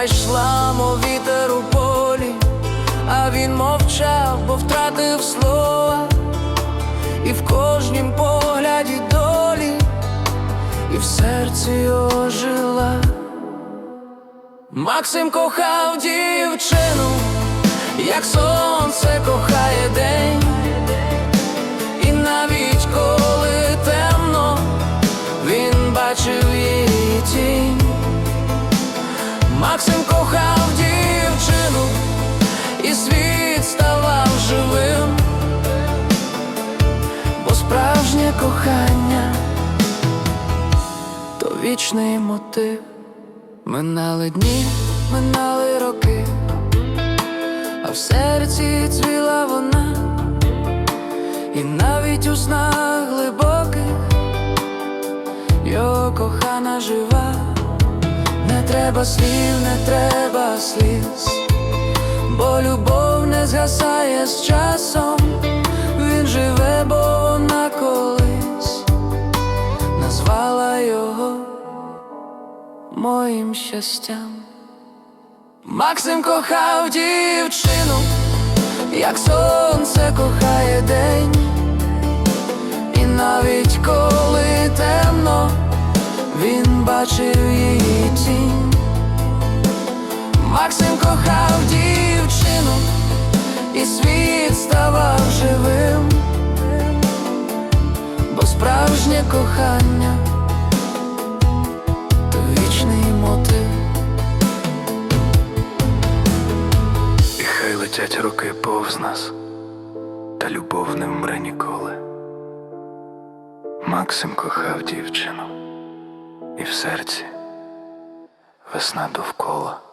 Вона йшла, мов вітер у полі, а він мовчав, бо втратив слова, і в кожнім погляді долі, і в серці ожила. Максим кохав дівчину, як сонце кохає Максим кохав дівчину, і світ ставав живим, бо справжнє кохання то вічний мотив. Минали дні, минали роки, а в серці цвіла вона, і навіть у снах глибоких його кохана жива, треба слів, не треба сліз, бо любов не згасає з часом, він живе, бо вона колись. Назвала його моїм щастям. Максим кохав дівчину, як сонце кохає день, і навіть коли темно, він бачив справжнє кохання то вічний мотив. І хай летять роки повз нас, та любов не вмре ніколи. Максим кохав дівчину, і в серці весна довкола.